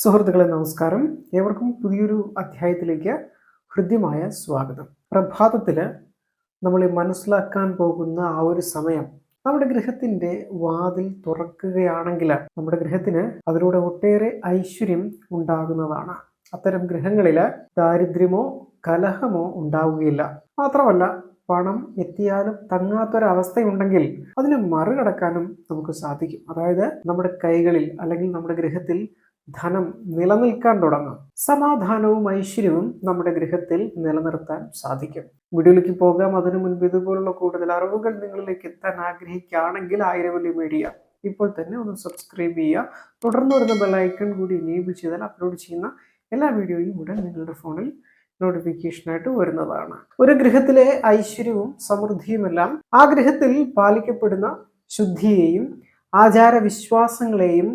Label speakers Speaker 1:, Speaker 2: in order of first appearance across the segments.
Speaker 1: സുഹൃത്തുക്കളെ നമസ്കാരം. ഏവർക്കും പുതിയൊരു അധ്യായത്തിലേക്ക് ഹൃദ്യമായ സ്വാഗതം. പ്രഭാതത്തിൽ നമ്മൾ മനസ്സിലാക്കാൻ പോകുന്ന ആ ഒരു സമയം നമ്മുടെ ഗൃഹത്തിന്റെ വാതിൽ തുറക്കുകയാണെങ്കിൽ നമ്മുടെ ഗൃഹത്തിന് അതിലൂടെ ഒട്ടേറെ ഐശ്വര്യം ഉണ്ടാകുന്നതാണ്. അത്തരം ഗൃഹങ്ങളിൽ ദാരിദ്ര്യമോ കലഹമോ ഉണ്ടാവുകയില്ല. മാത്രമല്ല പണം എത്തിയാലും തങ്ങാത്തൊരവസ്ഥയുണ്ടെങ്കിൽ അതിനെ മറികടക്കാനും നമുക്ക് സാധിക്കും. അതായത് നമ്മുടെ കൈകളിൽ അല്ലെങ്കിൽ നമ്മുടെ ഗൃഹത്തിൽ ധനം നിലനിൽക്കാൻ തുടങ്ങും. സമാധാനവും ഐശ്വര്യവും നമ്മുടെ ഗൃഹത്തിൽ നിലനിർത്താൻ സാധിക്കും. വീഡിയോയിലേക്ക് പോകാം. അതിനു മുൻപ് ഇതുപോലുള്ള കൂടുതൽ അറിവുകൾ നിങ്ങളിലേക്ക് എത്താൻ ആഗ്രഹിക്കുകയാണെങ്കിൽ ആയിരം വലിയ മീഡിയ. ഇപ്പോൾ തന്നെ ഒന്ന് സബ്സ്ക്രൈബ് ചെയ്യുക. തുടർന്ന് വരുന്ന ബെല്ലൈക്കൺ കൂടി എനേബിൾ ചെയ്താൽ അപ്ലോഡ് ചെയ്യുന്ന എല്ലാ വീഡിയോയും ഉടൻ നിങ്ങളുടെ ഫോണിൽ നോട്ടിഫിക്കേഷനായിട്ട് വരുന്നതാണ്. ഒരു ഗൃഹത്തിലെ ഐശ്വര്യവും സമൃദ്ധിയുമെല്ലാം ആ ഗൃഹത്തിൽ പാലിക്കപ്പെടുന്ന ശുദ്ധിയെയും ആചാരവിശ്വാസങ്ങളെയും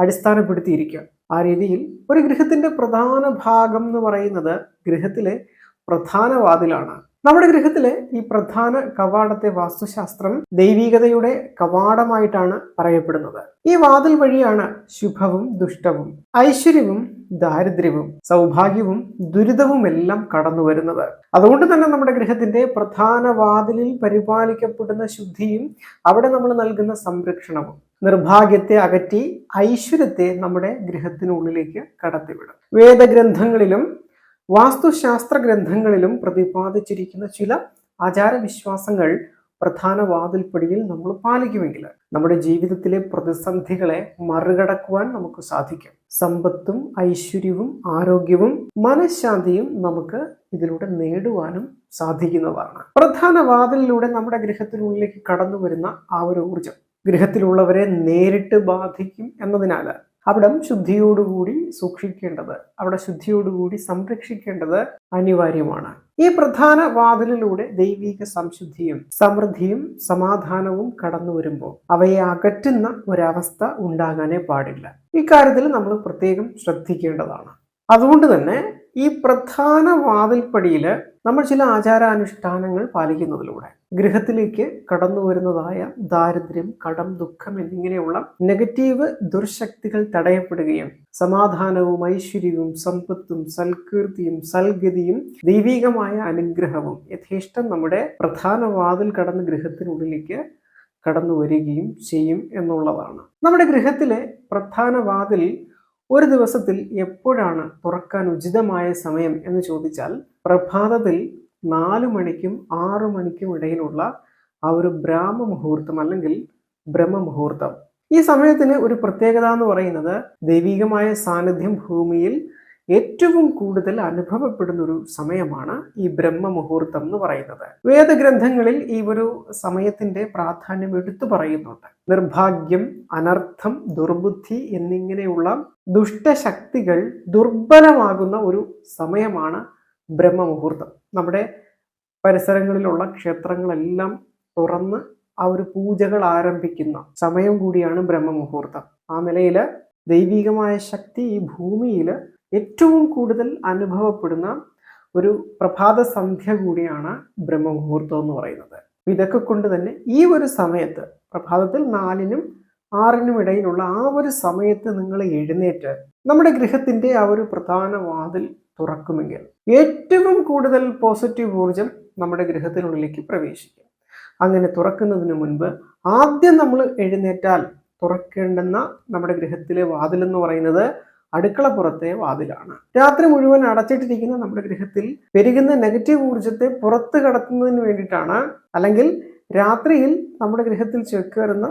Speaker 1: അടിസ്ഥാനപ്പെടുത്തിയിരിക്കുക. ആ രീതിയിൽ ഒരു ഗൃഹത്തിന്റെ പ്രധാന ഭാഗം എന്ന് പറയുന്നത് ഗൃഹത്തിലെ പ്രധാന വാതിലാണ് നമ്മുടെ ഗൃഹത്തിലെ ഈ പ്രധാന കവാടത്തെ വാസ്തുശാസ്ത്രം ദൈവികതയുടെ കവാടമായിട്ടാണ് പറയപ്പെടുന്നത്. ഈ വാതിൽ വഴിയാണ് ശുഭവും ദുഷ്ടവും ഐശ്വര്യവും ദാരിദ്ര്യവും സൗഭാഗ്യവും ദുരിതവും എല്ലാം കടന്നു വരുന്നത്. അതുകൊണ്ട് തന്നെ നമ്മുടെ ഗൃഹത്തിന്റെ പ്രധാന വാതിലിൽ പരിപാലിക്കപ്പെടുന്ന ശുദ്ധിയും അവിടെ നമ്മൾ നൽകുന്ന സംരക്ഷണവും. നിർഭാഗ്യത്തെ അകറ്റി ഐശ്വര്യത്തെ നമ്മുടെ ഗൃഹത്തിനുള്ളിലേക്ക് കടത്തിവിടും. വേദഗ്രന്ഥങ്ങളിലും വാസ്തുശാസ്ത്ര ഗ്രന്ഥങ്ങളിലും പ്രതിപാദിച്ചിരിക്കുന്ന ചില ആചാരവിശ്വാസങ്ങൾ പ്രധാന വാതിൽപ്പടിയിൽ നമ്മൾ പാലിക്കുമെങ്കിൽ നമ്മുടെ ജീവിതത്തിലെ പ്രതിസന്ധികളെ മറികടക്കുവാൻ നമുക്ക് സാധിക്കും. സമ്പത്തും ഐശ്വര്യവും ആരോഗ്യവും മനഃശാന്തിയും നമുക്ക് ഇതിലൂടെ നേടുവാനും സാധിക്കുന്നതാണ്. പ്രധാന വാതിലിലൂടെ നമ്മുടെ ഗൃഹത്തിനുള്ളിലേക്ക് കടന്നു വരുന്ന ആ ഒരു ഊർജം ഗൃഹത്തിലുള്ളവരെ നേരിട്ട് ബാധിക്കും എന്നതിനാൽ അവിടം ശുദ്ധിയോടുകൂടി സൂക്ഷിക്കേണ്ടത് അവിടെ ശുദ്ധിയോടുകൂടി സംരക്ഷിക്കേണ്ടത് അനിവാര്യമാണ്. ഈ പ്രധാന വാതിലിലൂടെ ദൈവിക സംശുദ്ധിയും സമൃദ്ധിയും സമാധാനവും കടന്നു വരുമ്പോൾ അവയെ അകറ്റുന്ന ഒരവസ്ഥ ഉണ്ടാകാനേ പാടില്ല. ഇക്കാര്യത്തിൽ നമ്മൾ പ്രത്യേകം ശ്രദ്ധിക്കേണ്ടതാണ്. അതുകൊണ്ട് തന്നെ ഈ പ്രധാന വാതിൽപ്പടിയിൽ നമ്മൾ ചില ആചാരാനുഷ്ഠാനങ്ങൾ പാലിക്കുന്നതിലൂടെ ഗൃഹത്തിലേക്ക് കടന്നു വരുന്നതായ ദാരിദ്ര്യം കടം ദുഃഖം എന്നിങ്ങനെയുള്ള നെഗറ്റീവ് ദുർശക്തികൾ തടയപ്പെടുകയും സമാധാനവും ഐശ്വര്യവും സമ്പത്തും സൽകീർത്തിയും സൽഗതിയും ദൈവികമായ അനുഗ്രഹവും യഥേഷ്ടം നമ്മുടെ പ്രധാന വാതിൽ കടന്ന് ഗൃഹത്തിനുള്ളിലേക്ക് കടന്നു വരികയും ചെയ്യും എന്നുള്ളതാണ്. നമ്മുടെ ഗൃഹത്തിലെ പ്രധാന വാതിൽ ഒരു ദിവസത്തിൽ എപ്പോഴാണ് തുറക്കാൻ ഉചിതമായ സമയം എന്ന് ചോദിച്ചാൽ പ്രഭാതത്തിൽ നാലു മണിക്കും ആറു മണിക്കും ഇടയിലുള്ള ആ ഒരു ബ്രാഹ്മ മുഹൂർത്തം അല്ലെങ്കിൽ ബ്രഹ്മ മുഹൂർത്തം ഈ സമയത്തിന് ഒരു പ്രത്യേകത എന്ന് പറയുന്നത് ദൈവികമായ സാന്നിധ്യം ഭൂമിയിൽ ഏറ്റവും കൂടുതൽ അനുഭവപ്പെടുന്ന ഒരു സമയമാണ് ഈ ബ്രഹ്മ മുഹൂർത്തം എന്ന് പറയുന്നത്. വേദഗ്രന്ഥങ്ങളിൽ ഈ ഒരു സമയത്തിന്റെ പ്രാധാന്യം എടുത്തു പറയുന്നുണ്ട്. നിർഭാഗ്യം അനർത്ഥം ദുർബുദ്ധി എന്നിങ്ങനെയുള്ള ദുഷ്ടശക്തികൾ ദുർബലമാകുന്ന ഒരു സമയമാണ് ബ്രഹ്മമുഹൂർത്തം. നമ്മുടെ പരിസരങ്ങളിലുള്ള ക്ഷേത്രങ്ങളെല്ലാം തുറന്ന് ആ ഒരു പൂജകൾ ആരംഭിക്കുന്ന സമയം കൂടിയാണ് ബ്രഹ്മമുഹൂർത്തം. ആ നിലയിൽ ദൈവികമായ ശക്തി ഈ ഭൂമിയിൽ ഏറ്റവും കൂടുതൽ അനുഭവപ്പെടുന്ന ഒരു പ്രഭാത സന്ധ്യ കൂടിയാണ് ബ്രഹ്മമുഹൂർത്തം എന്ന് പറയുന്നത്. ഇതൊക്കെ കൊണ്ട് തന്നെ ഈ ഒരു സമയത്ത് പ്രഭാതത്തിൽ നാലിനും ആറിനും ഇടയിലുള്ള ആ ഒരു സമയത്ത് നിങ്ങൾ എഴുന്നേറ്റ് നമ്മുടെ ഗൃഹത്തിന്റെ ആ ഒരു പ്രധാന വാതിൽ തുറക്കുമെങ്കിൽ ഏറ്റവും കൂടുതൽ പോസിറ്റീവ് ഊർജം നമ്മുടെ ഗ്രഹത്തിനുള്ളിലേക്ക് പ്രവേശിക്കും. അങ്ങനെ തുറക്കുന്നതിന് മുൻപ് ആദ്യം നമ്മൾ എഴുന്നേറ്റാൽ തുറക്കേണ്ടെന്ന നമ്മുടെ ഗൃഹത്തിലെ വാതിൽ എന്ന് പറയുന്നത് അടുക്കളപ്പുറത്തെ വാതിലാണ്. രാത്രി മുഴുവൻ അടച്ചിട്ടിരിക്കുന്ന നമ്മുടെ ഗൃഹത്തിൽ പെരുകുന്ന നെഗറ്റീവ് ഊർജത്തെ പുറത്ത് കടത്തുന്നതിന് വേണ്ടിയിട്ടാണ് അല്ലെങ്കിൽ രാത്രിയിൽ നമ്മുടെ ഗൃഹത്തിൽ ചേക്കേറുന്ന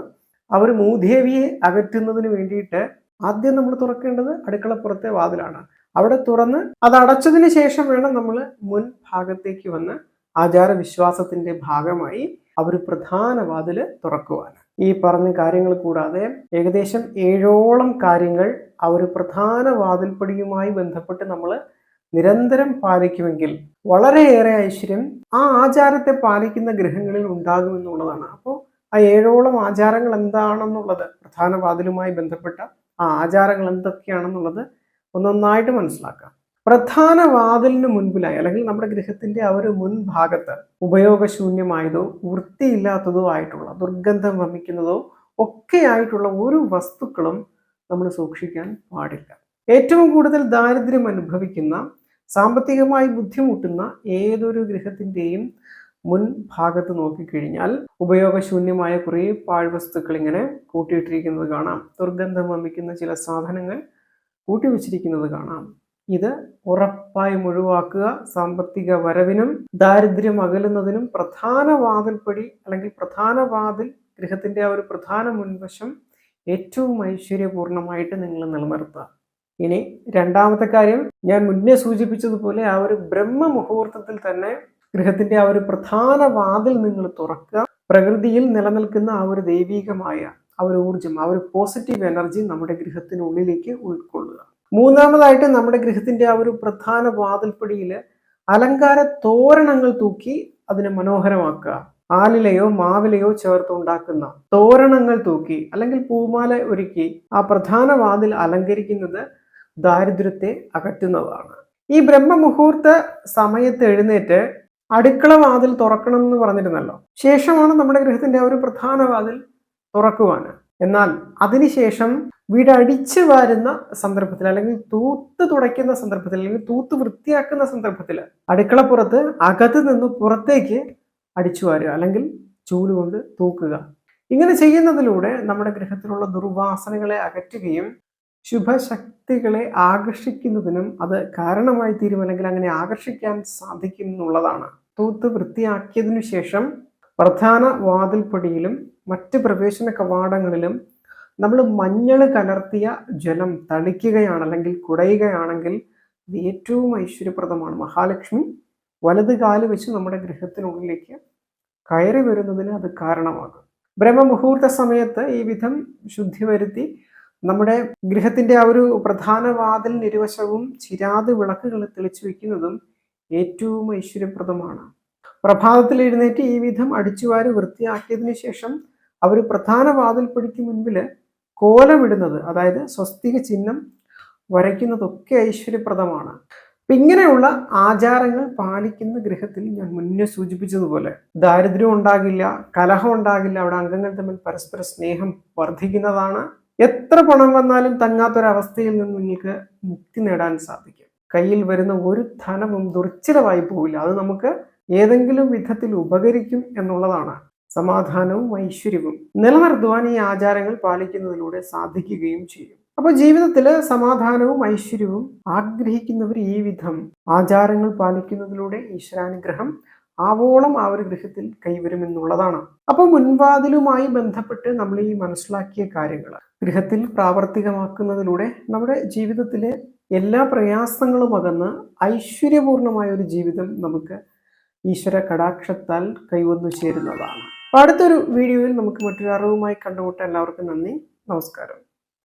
Speaker 1: ഒരു മൂദേവിയെ അകറ്റുന്നതിന് വേണ്ടിയിട്ട് ആദ്യം നമ്മൾ തുറക്കേണ്ടത് അടുക്കളപ്പുറത്തെ വാതിലാണ്. അവിടെ തുറന്ന് അത് അടച്ചതിന് ശേഷം വേണം നമ്മൾ മുൻ ഭാഗത്തേക്ക് വന്ന് ആചാരവിശ്വാസത്തിന്റെ ഭാഗമായി അവർ പ്രധാന വാതിൽ തുറക്കുവാൻ. ഈ പറഞ്ഞ കാര്യങ്ങൾ കൂടാതെ ഏകദേശം ഏഴോളം കാര്യങ്ങൾ ആ ഒരു പ്രധാന വാതിൽപ്പടിയുമായി ബന്ധപ്പെട്ട് നമ്മൾ നിരന്തരം പാലിക്കുമെങ്കിൽ വളരെയേറെ ഐശ്വര്യം ആ ആചാരത്തെ പാലിക്കുന്ന ഗ്രഹങ്ങളിൽ ഉണ്ടാകുമെന്നുള്ളതാണ് അപ്പോൾ ആ ഏഴോളം ആചാരങ്ങൾ എന്താണെന്നുള്ളത് പ്രധാന വാതിലുമായി ബന്ധപ്പെട്ട ആ ആചാരങ്ങൾ എന്തൊക്കെയാണെന്നുള്ളത് ഒന്നൊന്നായിട്ട് മനസ്സിലാക്കാം. പ്രധാന വാതിലിന് മുൻപിലായി അല്ലെങ്കിൽ നമ്മുടെ ഗൃഹത്തിന്റെ ആ ഒരു മുൻഭാഗത്ത് ഉപയോഗശൂന്യമായതോ വൃത്തിയില്ലാത്തതോ ആയിട്ടുള്ള ദുർഗന്ധം വമിക്കുന്നതോ ഒക്കെ ആയിട്ടുള്ള ഒരു വസ്തുക്കളും നമ്മൾ സൂക്ഷിക്കാൻ പാടില്ല. ഏറ്റവും കൂടുതൽ ദാരിദ്ര്യം അനുഭവിക്കുന്ന സാമ്പത്തികമായി ബുദ്ധിമുട്ടുന്ന ഏതൊരു ഗൃഹത്തിന്റെയും മുൻ ഭാഗത്ത് നോക്കിക്കഴിഞ്ഞാൽ ഉപയോഗശൂന്യമായ കുറേ പാഴ്വസ്തുക്കൾ ഇങ്ങനെ കൂട്ടിയിട്ടിരിക്കുന്നത് കാണാം. ദുർഗന്ധം വമിക്കുന്ന ചില സാധനങ്ങൾ കൂട്ടിവെച്ചിരിക്കുന്നത് കാണാം. ഇത് ഉറപ്പായും ഒഴിവാക്കുക സാമ്പത്തിക വരവിനും ദാരിദ്ര്യം അകലുന്നതിനും പ്രധാന വാതിൽപ്പടി അല്ലെങ്കിൽ പ്രധാന വാതിൽ ഗൃഹത്തിന്റെ ആ ഒരു പ്രധാന മുൻവശം ഏറ്റവും ഐശ്വര്യപൂർണമായിട്ട് നിങ്ങൾ നിലനിർത്തുക. ഇനി രണ്ടാമത്തെ കാര്യം ഞാൻ മുന്നേ സൂചിപ്പിച്ചതുപോലെ ആ ഒരു ബ്രഹ്മ മുഹൂർത്തത്തിൽ തന്നെ ഗൃഹത്തിന്റെ ആ ഒരു പ്രധാന വാതിൽ നിങ്ങൾ തുറക്കുക. പ്രകൃതിയിൽ നിലനിൽക്കുന്ന ആ ഒരു ദൈവീകമായ ആ ഒരു ഊർജം ആ ഒരു പോസിറ്റീവ് എനർജി നമ്മുടെ ഗൃഹത്തിനുള്ളിലേക്ക് ഉൾക്കൊള്ളുക. മൂന്നാമതായിട്ട് നമ്മുടെ ഗൃഹത്തിന്റെ ആ ഒരു പ്രധാന വാതിൽപ്പടിയിൽ അലങ്കാര തോരണങ്ങൾ തൂക്കി അതിനെ മനോഹരമാക്കുക. ആലിലയോ മാവിലയോ ചേർത്ത് ഉണ്ടാക്കുന്ന തോരണങ്ങൾ തൂക്കി അല്ലെങ്കിൽ പൂമാല ഒരുക്കി ആ പ്രധാന വാതിൽ അലങ്കരിക്കുന്നത് ദാരിദ്ര്യത്തെ അകറ്റുന്നതാണ്. ഈ ബ്രഹ്മമുഹൂർത്ത സമയത്ത് എഴുന്നേറ്റ് അടുക്കള വാതിൽ തുറക്കണം എന്ന് പറഞ്ഞിരുന്നല്ലോ. ശേഷമാണ് നമ്മുടെ ഗൃഹത്തിന്റെ ആ ഒരു പ്രധാന വാതിൽ തുറക്കുവാന്. എന്നാൽ അതിനുശേഷം വീട് അടിച്ചു വാരുന്ന സന്ദർഭത്തിൽ അല്ലെങ്കിൽ തൂത്ത് തുടയ്ക്കുന്ന സന്ദർഭത്തിൽ അല്ലെങ്കിൽ തൂത്ത് വൃത്തിയാക്കുന്ന സന്ദർഭത്തിൽ അടുക്കളപ്പുറത്ത് അകത്ത് നിന്ന് പുറത്തേക്ക് അടിച്ചു വാരുക അല്ലെങ്കിൽ ചൂലുകൊണ്ട് തൂക്കുക. ഇങ്ങനെ ചെയ്യുന്നതിലൂടെ നമ്മുടെ ഗൃഹത്തിലുള്ള ദുർവാസനകളെ അകറ്റുകയും ശുഭശക്തികളെ ആകർഷിക്കുന്നതിനും അത് കാരണമായി തീരും അല്ലെങ്കിൽ അങ്ങനെ ആകർഷിക്കാൻ സാധിക്കും എന്നുള്ളതാണ്. തൂത്ത് വൃത്തിയാക്കിയതിനു ശേഷം പ്രധാന വാതിൽപ്പടിയിലും മറ്റ് പ്രവേശന കവാടങ്ങളിലും നമ്മൾ മഞ്ഞൾ കലർത്തിയ ജലം തളിക്കുകയാണ് അല്ലെങ്കിൽ കുടയുകയാണെങ്കിൽ ഇത് ഏറ്റവും ഐശ്വര്യപ്രദമാണ്. മഹാലക്ഷ്മി വലത് കാൽ വെച്ച് നമ്മുടെ ഗൃഹത്തിനുള്ളിലേക്ക് കയറി വരുന്നതിന് അത് കാരണമാകും. ബ്രഹ്മമുഹൂർത്ത സമയത്ത് ഈ വിധം ശുദ്ധി വരുത്തി നമ്മുടെ ഗൃഹത്തിന്റെ ആ ഒരു പ്രധാന വാതിൽ നിരുവശവും ചിരാത് വിളക്കുകൾ തെളിച്ചു വെക്കുന്നതും ഏറ്റവും ഐശ്വര്യപ്രദമാണ്. പ്രഭാതത്തിൽ എഴുന്നേറ്റ് ഈ വിധം അടിച്ചുവാരി വൃത്തിയാക്കിയതിനു ശേഷം അവർ പ്രധാന വാതിൽപ്പടിക്ക് മുൻപിൽ കോലമിടുന്നത് അതായത് സ്വസ്തിക ചിഹ്നം വരയ്ക്കുന്നതൊക്കെ ഐശ്വര്യപ്രദമാണ്. അപ്പം ഇങ്ങനെയുള്ള ആചാരങ്ങൾ പാലിക്കുന്ന ഗൃഹത്തിൽ ഞാൻ മുന്നേ സൂചിപ്പിച്ചതുപോലെ ദാരിദ്ര്യം ഉണ്ടാകില്ല കലഹം ഉണ്ടാകില്ല അവിടെ അംഗങ്ങൾ തമ്മിൽ പരസ്പര സ്നേഹം വർദ്ധിക്കുന്നതാണ് എത്ര പണം വന്നാലും തങ്ങാത്തൊരവസ്ഥയിൽ നിന്ന് നിങ്ങൾക്ക് മുക്തി നേടാൻ സാധിക്കും. കയ്യിൽ വരുന്ന ഒരു ധനവും ദുർച്ചിലമായി പോവില്ല. അത് നമുക്ക് ഏതെങ്കിലും വിധത്തിൽ ഉപകരിക്കും എന്നുള്ളതാണ്. സമാധാനവും ഐശ്വര്യവും നിലനിർത്തുവാൻ ഈ ആചാരങ്ങൾ പാലിക്കുന്നതിലൂടെ സാധിക്കുകയും ചെയ്യും. അപ്പോൾ ജീവിതത്തിൽ സമാധാനവും ഐശ്വര്യവും ആഗ്രഹിക്കുന്നവർ ഈ വിധം ആചാരങ്ങൾ പാലിക്കുന്നതിലൂടെ ഈശ്വരാനുഗ്രഹം ആവോളം ആ ഒരു ഗൃഹത്തിൽ കൈവരുമെന്നുള്ളതാണ്. അപ്പോൾ മുൻവാതിലുമായി ബന്ധപ്പെട്ട് നമ്മൾ ഈ മനസ്സിലാക്കിയ കാര്യങ്ങൾ ഗൃഹത്തിൽ പ്രാവർത്തികമാക്കുന്നതിലൂടെ നമ്മുടെ ജീവിതത്തിലെ എല്ലാ പ്രയാസങ്ങളും അകന്ന് ഐശ്വര്യപൂർണമായ ഒരു ജീവിതം നമുക്ക് ഈശ്വര കടാക്ഷത്താൽ കൈവന്നു ചേരുന്നതാണ്. അടുത്തൊരു വീഡിയോയിൽ നമുക്ക് മറ്റൊരു അറിവുമായി കണ്ടുമുട്ടാൻ എല്ലാവർക്കും നന്ദി. നമസ്കാരം.